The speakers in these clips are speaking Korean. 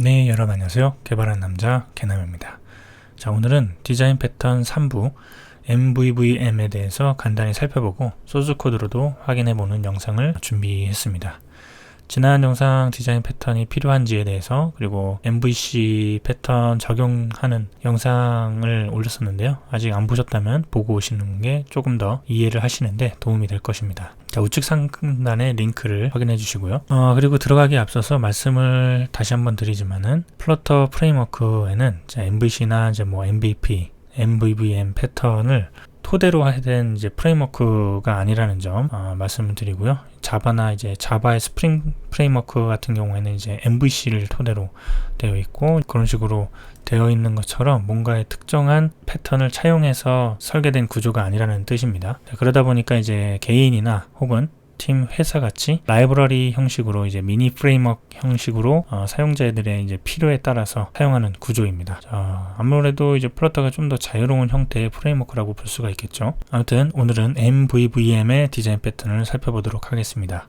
네, 여러분 안녕하세요. 개발한 남자 개남입니다. 자, 오늘은 디자인 패턴 3부 MVVM에 대해서 간단히 살펴보고 소스 코드로도 확인해 보는 영상을 준비했습니다. 지난 영상 디자인 패턴이 필요한지에 대해서 그리고 MVC 패턴 적용하는 영상을 올렸었는데요. 아직 안 보셨다면 보고 오시는 게 조금 더 이해를 하시는데 도움이 될 것입니다. 자, 우측 상단의 링크를 확인해 주시고요. 어, 그리고 들어가기 앞서서 말씀을 다시 한번 드리지만은 플러터 프레임워크에는 MVC나 이제 뭐 MVP, MVVM 패턴을 토대로 하된 이제 프레임워크가 아니라는 점 어, 말씀을 드리고요. 자바나 이제 자바의 스프링 프레임워크 같은 경우에는 이제 MVC를 토대로 되어 있고 그런 식으로 되어 있는 것처럼 뭔가의 특정한 패턴을 차용해서 설계된 구조가 아니라는 뜻입니다. 그러다 보니까 이제 개인이나 혹은 팀 회사 같이 라이브러리 형식으로 이제 미니 프레임워크 형식으로 어, 사용자들의 이제 필요에 따라서 사용하는 구조입니다. 자, 아무래도 이제 플러터가 좀 더 자유로운 형태의 프레임워크라고 볼 수가 있겠죠. 아무튼 오늘은 MVVM의 디자인 패턴을 살펴보도록 하겠습니다.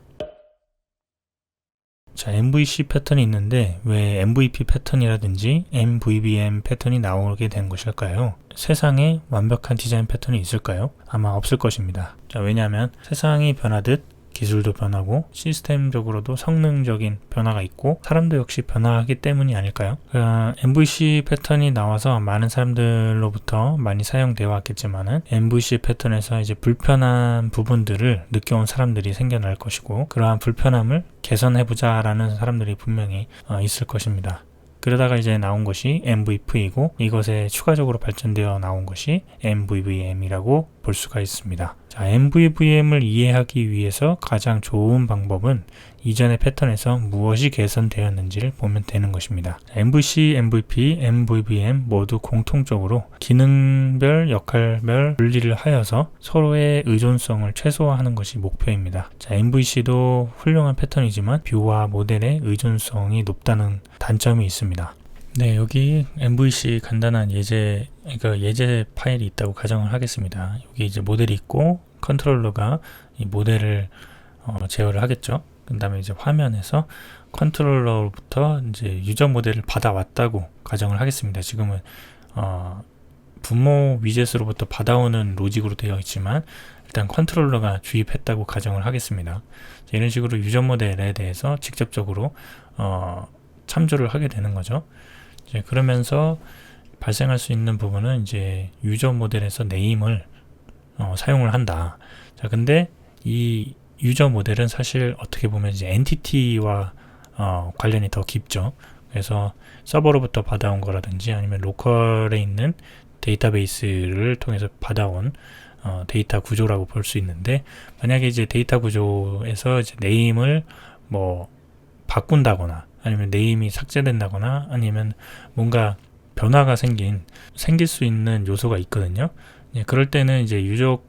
자, MVC 패턴이 있는데 왜 MVP 패턴이라든지 MVVM 패턴이 나오게 된 것일까요? 세상에 완벽한 디자인 패턴이 있을까요? 아마 없을 것입니다. 자, 왜냐하면 세상이 변하듯 기술도 변하고 시스템적으로도 성능적인 변화가 있고 사람도 역시 변화하기 때문이 아닐까요? 그 MVC 패턴이 나와서 많은 사람들로부터 많이 사용되어 왔겠지만은 MVC 패턴에서 이제 불편한 부분들을 느껴온 사람들이 생겨날 것이고 그러한 불편함을 개선해보자 라는 사람들이 분명히 어, 있을 것입니다. 그러다가 이제 나온 것이 MVP이고 이것에 추가적으로 발전되어 나온 것이 MVVM이라고 볼 수가 있습니다. 자, MVVM을 이해하기 위해서 가장 좋은 방법은 이전의 패턴에서 무엇이 개선되었는지를 보면 되는 것입니다. MVC, MVP, MVVM 모두 공통적으로 기능별, 역할별 분리를 하여서 서로의 의존성을 최소화하는 것이 목표입니다. 자, MVC도 훌륭한 패턴이지만 뷰와 모델의 의존성이 높다는 단점이 있습니다. 네, 여기 MVC 간단한 예제, 그러니까 예제 파일이 있다고 가정을 하겠습니다. 여기 이제 모델이 있고 컨트롤러가 이 모델을 어, 제어를 하겠죠. 그 다음에 이제 화면에서 컨트롤러부터 이제 유저 모델을 받아왔다고 가정을 하겠습니다. 지금은 어, 분모 위젯으로부터 받아오는 로직으로 되어 있지만 일단 컨트롤러가 주입했다고 가정을 하겠습니다. 이런 식으로 유저 모델에 대해서 직접적으로 어, 참조를 하게 되는 거죠. 이제 그러면서 발생할 수 있는 부분은 이제 유저 모델에서 네임을 어, 사용을 한다. 자, 근데 이 유저 모델은 사실 어떻게 보면 이제 엔티티와 어, 관련이 더 깊죠. 그래서 서버로부터 받아온 거라든지 아니면 로컬에 있는 데이터베이스를 통해서 받아온 어, 데이터 구조라고 볼 수 있는데 만약에 이제 데이터 구조에서 이제 네임을 뭐 바꾼다거나 아니면 네임이 삭제된다거나 아니면 뭔가 변화가 생긴 생길 수 있는 요소가 있거든요. 예, 그럴 때는 이제 유저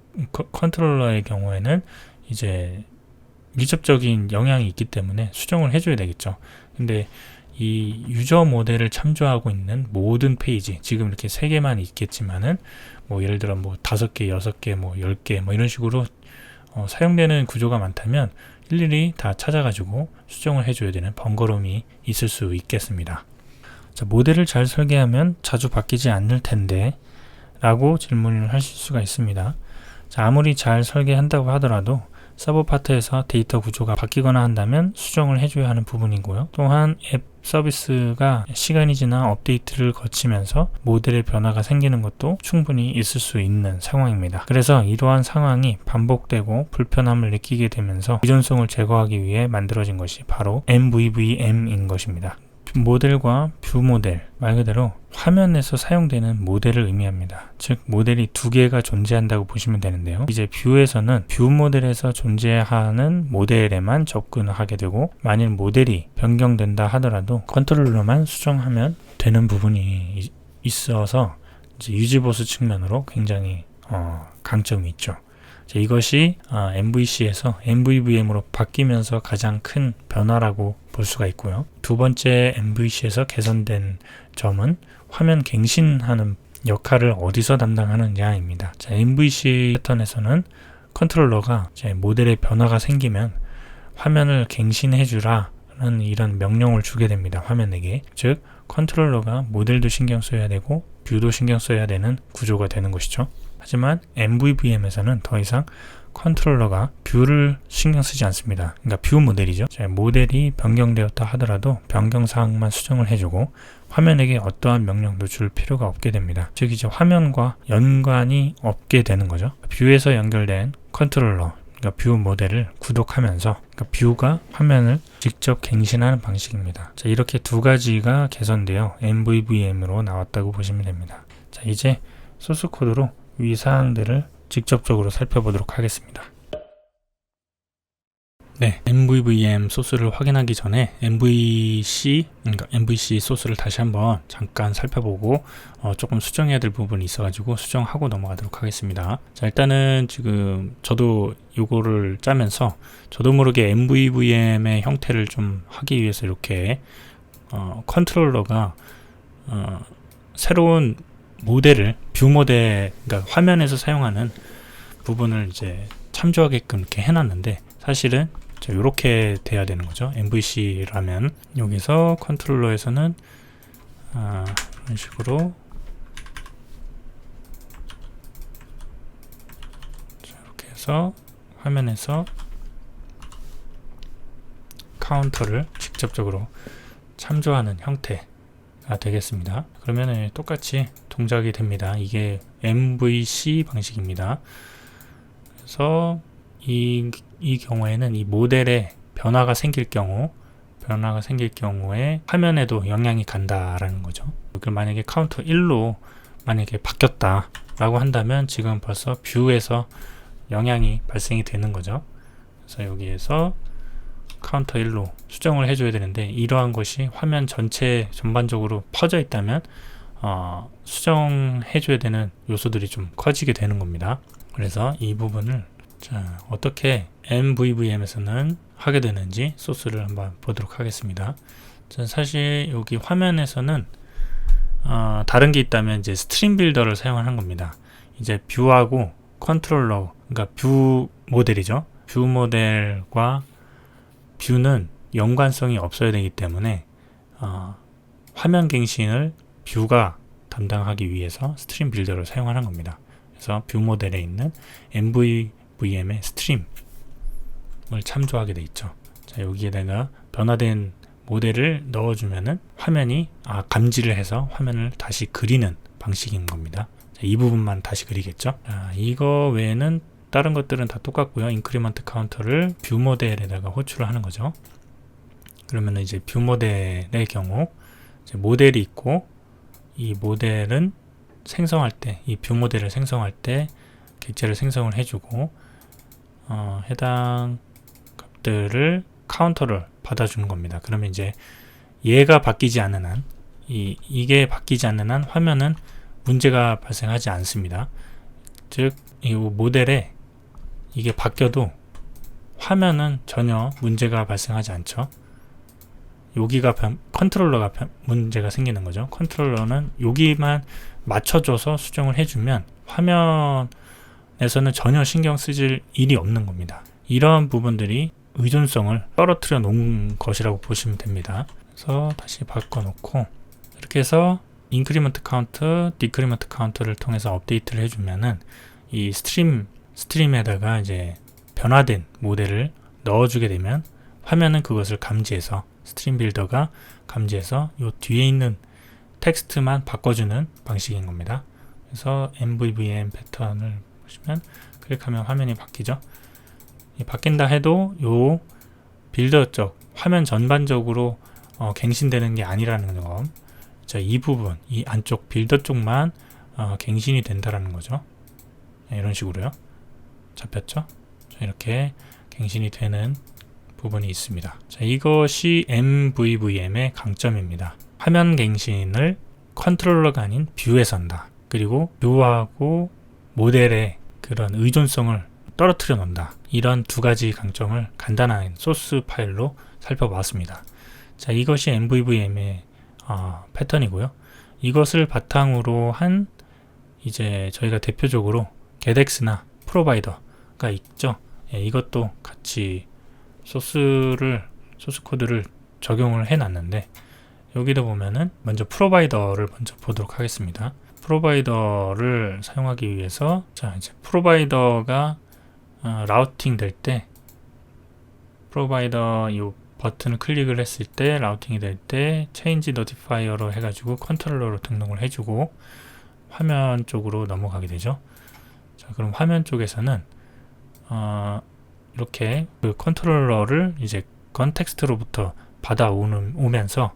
컨트롤러의 경우에는 이제 밀접적인 영향이 있기 때문에 수정을 해줘야 되겠죠. 근데 이 유저 모델을 참조하고 있는 모든 페이지, 지금 이렇게 세 개만 있겠지만은 뭐 예를 들어 뭐 다섯 개, 여섯 개, 뭐 열 개, 뭐 이런 식으로 어, 사용되는 구조가 많다면 일일이 다 찾아가지고 수정을 해줘야 되는 번거로움이 있을 수 있겠습니다. 자, 모델을 잘 설계하면 자주 바뀌지 않을 텐데 라고 질문을 하실 수가 있습니다. 자, 아무리 잘 설계한다고 하더라도 서버 파트에서 데이터 구조가 바뀌거나 한다면 수정을 해줘야 하는 부분이고요. 또한 앱 서비스가 시간이 지나 업데이트를 거치면서 모델의 변화가 생기는 것도 충분히 있을 수 있는 상황입니다. 그래서 이러한 상황이 반복되고 불편함을 느끼게 되면서 의존성을 제거하기 위해 만들어진 것이 바로 MVVM인 것입니다. 모델과 뷰 모델 말 그대로 화면에서 사용되는 모델을 의미합니다. 즉 모델이 두 개가 존재한다고 보시면 되는데요. 이제 뷰에서는 뷰 모델에서 존재하는 모델에만 접근하게 되고 만일 모델이 변경된다 하더라도 컨트롤러만 수정하면 되는 부분이 있어서 유지보수 측면으로 굉장히 어, 강점이 있죠. 이것이 아, MVC에서 MVVM으로 바뀌면서 가장 큰 변화라고 볼 수가 있고요. 두 번째 MVC에서 개선된 점은 화면 갱신하는 역할을 어디서 담당하느냐입니다. 자, MVC 패턴에서는 컨트롤러가 모델의 변화가 생기면 화면을 갱신해 주라 라는 이런 명령을 주게 됩니다. 화면에게. 즉, 컨트롤러가 모델도 신경 써야 되고 뷰도 신경 써야 되는 구조가 되는 것이죠. 하지만 MVVM에서는 더 이상 컨트롤러가 뷰를 신경 쓰지 않습니다. 그러니까 뷰 모델이죠. 자, 모델이 변경되었다 하더라도 변경 사항만 수정을 해주고 화면에게 어떠한 명령도 줄 필요가 없게 됩니다. 즉 이제 화면과 연관이 없게 되는 거죠. 뷰에서 연결된 컨트롤러 그러니까 뷰 모델을 구독하면서 그러니까 뷰가 화면을 직접 갱신하는 방식입니다. 자, 이렇게 두 가지가 개선되어 MVVM으로 나왔다고 보시면 됩니다. 자, 이제 소스 코드로 위 사항들을 직접적으로 살펴보도록 하겠습니다. 네, MVVM 소스를 확인하기 전에 MVC, 그러니까 MVC 소스를 다시 한번 잠깐 살펴보고 어, 조금 수정해야 될 부분이 있어가지고 수정하고 넘어가도록 하겠습니다. 자, 일단은 지금 저도 이거를 짜면서 저도 모르게 MVVM의 형태를 좀 하기 위해서 이렇게 어, 컨트롤러가 어, 새로운 모델을 뷰 모델, 그러니까 화면에서 사용하는 부분을 이제 참조하게끔 이렇게 해놨는데 사실은 이렇게 돼야 되는 거죠. MVC라면 여기서 컨트롤러에서는 아, 이런 식으로 자, 이렇게 해서 화면에서 카운터를 직접적으로 참조하는 형태가 되겠습니다. 그러면 똑같이 동작이 됩니다. 이게 MVC 방식입니다. 그래서 이, 이 경우에는 이 모델에 변화가 생길 경우 변화가 생길 경우에 화면에도 영향이 간다라는 거죠. 이걸 만약에 카운터 1로 만약에 바뀌었다 라고 한다면 지금 벌써 뷰에서 영향이 발생이 되는 거죠. 그래서 여기에서 카운터 1로 수정을 해줘야 되는데 이러한 것이 화면 전체 전반적으로 퍼져 있다면 어, 수정해줘야 되는 요소들이 좀 커지게 되는 겁니다. 그래서 이 부분을 자, 어떻게 MVVM에서는 하게 되는지 소스를 한번 보도록 하겠습니다. 자, 사실 여기 화면에서는 어, 다른 게 있다면 이제 스트림 빌더를 사용하는 겁니다. 이제 뷰하고 컨트롤러, 그러니까 뷰 모델이죠. 뷰 모델과 뷰는 연관성이 없어야 되기 때문에 어, 화면 갱신을 뷰가 담당하기 위해서 스트림 빌더를 사용하는 겁니다. 그래서 뷰 모델에 있는 MVVM의 스트림을 참조하게 돼 있죠. 자, 여기에다가 변화된 모델을 넣어주면은 화면이 아, 감지를 해서 화면을 다시 그리는 방식인 겁니다. 자, 이 부분만 다시 그리겠죠. 자, 이거 외에는 다른 것들은 다 똑같고요. 인크리먼트 카운터를 뷰 모델에다가 호출을 하는 거죠. 그러면 이제 뷰 모델의 경우 모델이 있고 이 모델은 생성할 때, 이 뷰 모델을 생성할 때 객체를 생성을 해주고 어, 해당 값들을 카운터를 받아주는 겁니다. 그러면 이제 얘가 바뀌지 않는 한, 이, 이게 바뀌지 않는 한 화면은 문제가 발생하지 않습니다. 즉, 이 모델에 이게 바뀌어도 화면은 전혀 문제가 발생하지 않죠. 여기가 변, 컨트롤러가 변, 문제가 생기는 거죠. 컨트롤러는 여기만 맞춰줘서 수정을 해주면 화면 에서는 전혀 신경 쓰질 일이 없는 겁니다. 이러한 부분들이 의존성을 떨어뜨려 놓은 것이라고 보시면 됩니다. 그래서 다시 바꿔놓고 이렇게 해서 인크리먼트 카운트, 디크리먼트 카운트를 통해서 업데이트를 해주면은 이 스트림 스트림에다가 이제 변화된 모델을 넣어주게 되면 화면은 그것을 감지해서 스트림 빌더가 감지해서 이 뒤에 있는 텍스트만 바꿔주는 방식인 겁니다. 그래서 MVVM 패턴을 보시면 클릭하면 화면이 바뀌죠. 바뀐다 해도 요 빌더 쪽 화면 전반적으로 어, 갱신되는 게 아니라는 점. 자, 이 부분, 이 안쪽 빌더 쪽만 어, 갱신이 된다라는 거죠. 네, 이런 식으로요. 잡혔죠? 자, 이렇게 갱신이 되는 부분이 있습니다. 자, 이것이 MVVM의 강점입니다. 화면 갱신을 컨트롤러가 아닌 뷰에서 한다. 그리고 뷰하고 모델의 그런 의존성을 떨어뜨려 놓는다. 이런 두 가지 강점을 간단한 소스 파일로 살펴봤습니다. 자, 이것이 MVVM의 어, 패턴이고요. 이것을 바탕으로 한 이제 저희가 대표적으로 게덱스나 프로바이더가 있죠. 예, 이것도 같이 소스를 소스 코드를 적용을 해 놨는데 여기도 보면은 먼저 프로바이더를 먼저 보도록 하겠습니다. 프로바이더를 사용하기 위해서 자 이제 프로바이더가 어, 라우팅 될 때 프로바이더 이 버튼을 클릭을 했을 때 라우팅이 될 때 체인지 노티파이어로 해가지고 컨트롤러로 등록을 해주고 화면 쪽으로 넘어가게 되죠. 자 그럼 화면 쪽에서는 어, 이렇게 그 컨트롤러를 이제 컨텍스트로부터 받아오는 오면서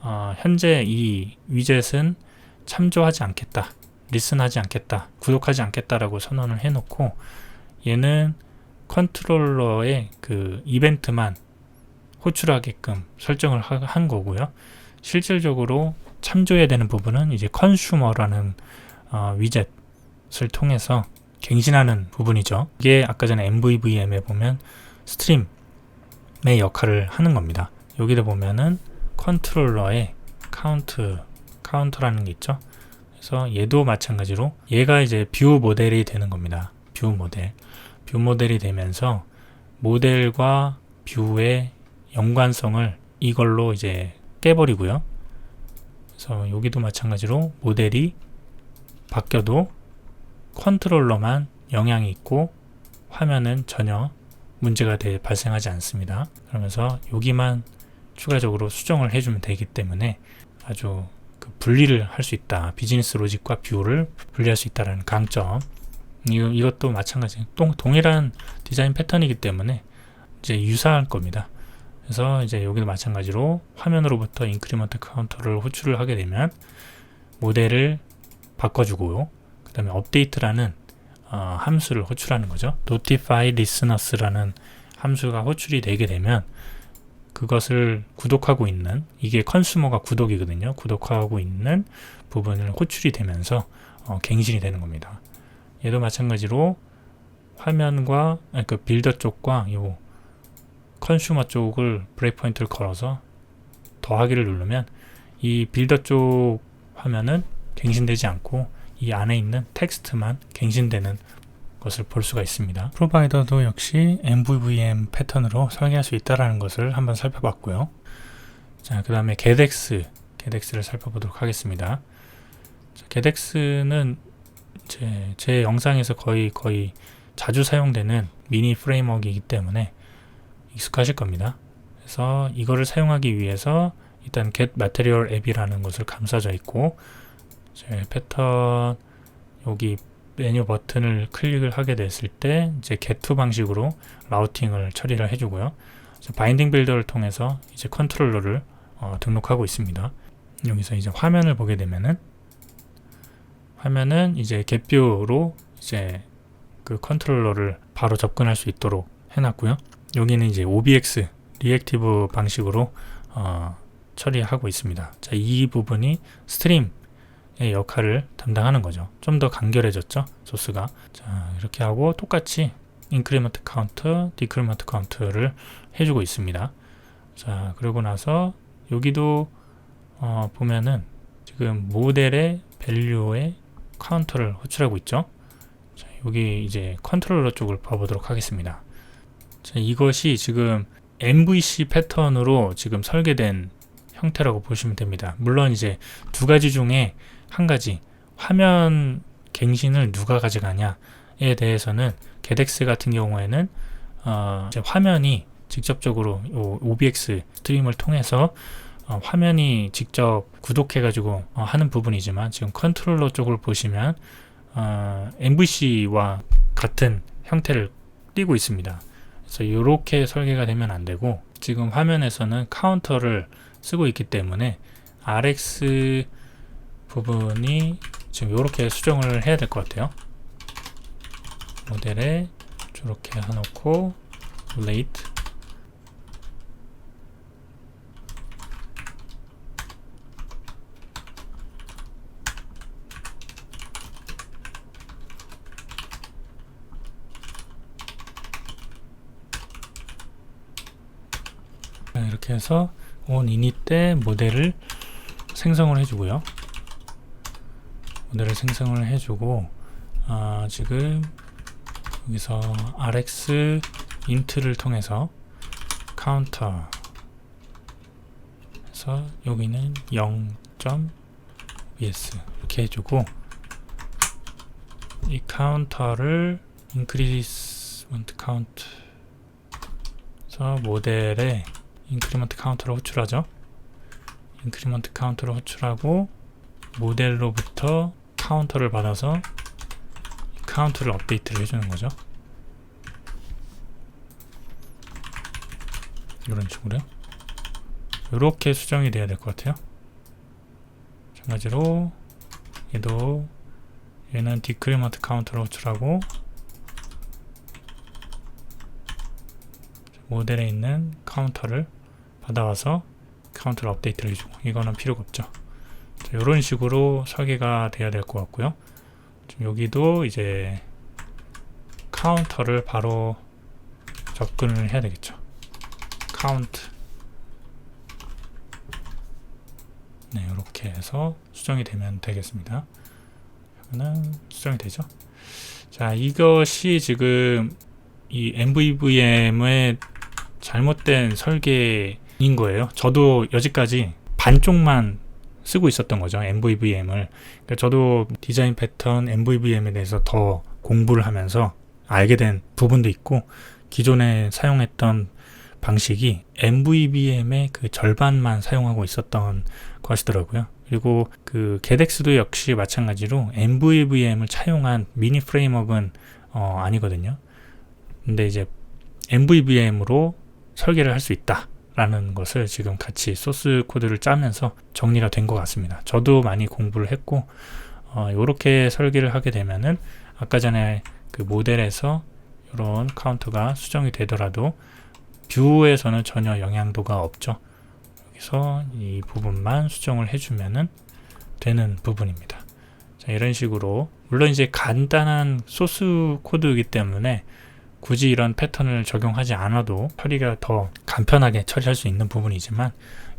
어, 현재 이 위젯은 참조하지 않겠다, 리슨하지 않겠다, 구독하지 않겠다라고 선언을 해놓고 얘는 컨트롤러의 그 이벤트만 호출하게끔 설정을 하- 한 거고요. 실질적으로 참조해야 되는 부분은 이제 컨슈머라는 어, 위젯을 통해서 갱신하는 부분이죠. 이게 아까 전에 MVVM에 보면 스트림의 역할을 하는 겁니다. 여기다 보면은 컨트롤러에 카운트 카운터라는 게 있죠. 그래서 얘도 마찬가지로 얘가 이제 뷰 모델이 되는 겁니다. 뷰 모델. 뷰 모델이 되면서 모델과 뷰의 연관성을 이걸로 이제 깨버리고요. 그래서 여기도 마찬가지로 모델이 바뀌어도 컨트롤러만 영향이 있고 화면은 전혀 문제가 돼 발생하지 않습니다. 그러면서 여기만 추가적으로 수정을 해주면 되기 때문에 아주 그 분리를 할 수 있다. 비즈니스 로직과 뷰를 분리할 수 있다는 강점. 이거, 이것도 마찬가지. 동, 동일한 디자인 패턴이기 때문에 이제 유사할 겁니다. 그래서 이제 여기도 마찬가지로 화면으로부터 인크리먼트 카운터를 호출을 하게 되면 모델을 바꿔주고요. 그 다음에 업데이트라는 어, 함수를 호출하는 거죠. notify listeners라는 함수가 호출이 되게 되면 그것을 구독하고 있는 이게 컨슈머가 구독이거든요. 구독하고 있는 부분을 호출이 되면서 어, 갱신이 되는 겁니다. 얘도 마찬가지로 화면과 아니, 그 빌더 쪽과 요 컨슈머 쪽을 브레이크 포인트를 걸어서 더하기를 누르면 이 빌더 쪽 화면은 갱신되지 않고 이 안에 있는 텍스트만 갱신되는 것을 볼 수가 있습니다. 프로바이더도 역시 MVVM 패턴으로 설계할 수 있다는 것을 한번 살펴봤고요. 자, 그 다음에 게덱스, 게덱스를 살펴보도록 하겠습니다. 자, 게덱스는 제, 제 영상에서 거의 거의 자주 사용되는 미니 프레임워크이기 때문에 익숙하실 겁니다. 그래서 이거를 사용하기 위해서 일단 get material 앱이라는 것을 감싸져 있고 제 패턴 여기 메뉴 버튼을 클릭을 하게 됐을 때 이제 get 방식으로 라우팅을 처리를 해주고요. 바인딩 빌더를 통해서 이제 컨트롤러를 어, 등록하고 있습니다. 여기서 이제 화면을 보게 되면은 화면은 이제 get뷰로 이제 그 컨트롤러를 바로 접근할 수 있도록 해놨고요. 여기는 이제 OBX 리액티브 방식으로 어, 처리하고 있습니다. 자, 이 부분이 스트림의 역할을 담당하는 거죠. 좀 더 간결해졌죠, 소스가. 자, 이렇게 하고 똑같이 인크리먼트 카운트, 디크리먼트 카운트를 해주고 있습니다. 자, 그러고 나서 여기도 어, 보면은 지금 모델의 밸류의 카운터를 호출하고 있죠. 자, 여기 이제 컨트롤러 쪽을 봐보도록 하겠습니다. 자, 이것이 지금 MVC 패턴으로 지금 설계된 형태라고 보시면 됩니다. 물론 이제 두 가지 중에 한 가지 화면 갱신을 누가 가져가냐에 대해서는 게덱스 같은 경우에는 어, 화면이 직접적으로 요 OBX 스트림을 통해서 어, 화면이 직접 구독해가지고 어, 하는 부분이지만 지금 컨트롤러 쪽을 보시면 어, MVC와 같은 형태를 띠고 있습니다. 그래서 이렇게 설계가 되면 안 되고 지금 화면에서는 카운터를 쓰고 있기 때문에 RX 부분이 지금 이렇게 수정을 해야 될 것 같아요. 모델에 이렇게 해놓고 late 네, 이렇게 해서 on init 때 모델을 생성을 해주고요. 모델을 생성을 해주고 아, 지금 여기서 rx int를 통해서 카운터 그래서 여기는 0.vs 이렇게 해주고 이 카운터를 increment count 그래서 모델에 increment 카운터를 호출하죠. increment 카운터를 호출하고 모델로부터 카운터를 받아서 카운트를 업데이트를 해주는 거죠. 이런 식으로요. 이렇게 수정이 돼야 될 것 같아요. 마찬가지로 얘도 얘는 디크리먼트 카운터를 호출하고 모델에 있는 카운터를 받아와서 카운터를 업데이트를 해주고 이거는 필요가 없죠. 이런 식으로 설계가 돼야 될 것 같고요. 여기도 이제 카운터를 바로 접근을 해야 되겠죠. 카운트 네, 이렇게 해서 수정이 되면 되겠습니다. 이거는 수정이 되죠. 자, 이것이 지금 이 MVVM의 잘못된 설계인 거예요. 저도 여지까지 반쪽만 쓰고 있었던 거죠. MVVM을. 그러니까 저도 디자인 패턴 MVVM에 대해서 더 공부를 하면서 알게 된 부분도 있고 기존에 사용했던 방식이 MVVM의 그 절반만 사용하고 있었던 것이더라고요. 그리고 그 게덱스도 역시 마찬가지로 MVVM을 차용한 미니 프레임워크는 어, 아니거든요. 근데 이제 MVVM으로 설계를 할 수 있다 라는 것을 지금 같이 소스 코드를 짜면서 정리가 된 것 같습니다. 저도 많이 공부를 했고 어, 이렇게 설계를 하게 되면은 아까 전에 그 모델에서 이런 카운트가 수정이 되더라도 뷰에서는 전혀 영향도가 없죠. 여기서 이 부분만 수정을 해주면은 되는 부분입니다. 자, 이런 식으로 물론 이제 간단한 소스 코드이기 때문에 굳이 이런 패턴을 적용하지 않아도 처리가 더 간편하게 처리할 수 있는 부분이지만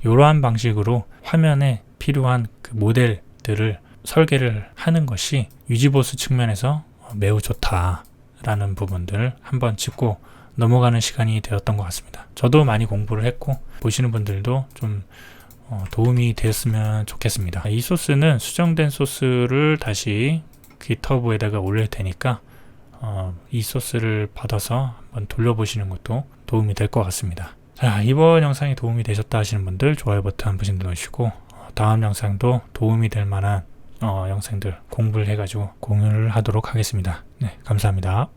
이러한 방식으로 화면에 필요한 그 모델들을 설계를 하는 것이 유지보수 측면에서 매우 좋다라는 부분들을 한번 짚고 넘어가는 시간이 되었던 것 같습니다. 저도 많이 공부를 했고 보시는 분들도 좀 어, 도움이 되었으면 좋겠습니다. 이 소스는 수정된 소스를 다시 기터브에다가 올릴 테니까 어, 이 소스를 받아서 한번 돌려보시는 것도 도움이 될 것 같습니다. 자, 이번 영상이 도움이 되셨다 하시는 분들 좋아요 버튼 한 번씩 눌러주시고 어, 다음 영상도 도움이 될 만한 어, 영상들 공부를 해가지고 공유를 하도록 하겠습니다. 네, 감사합니다.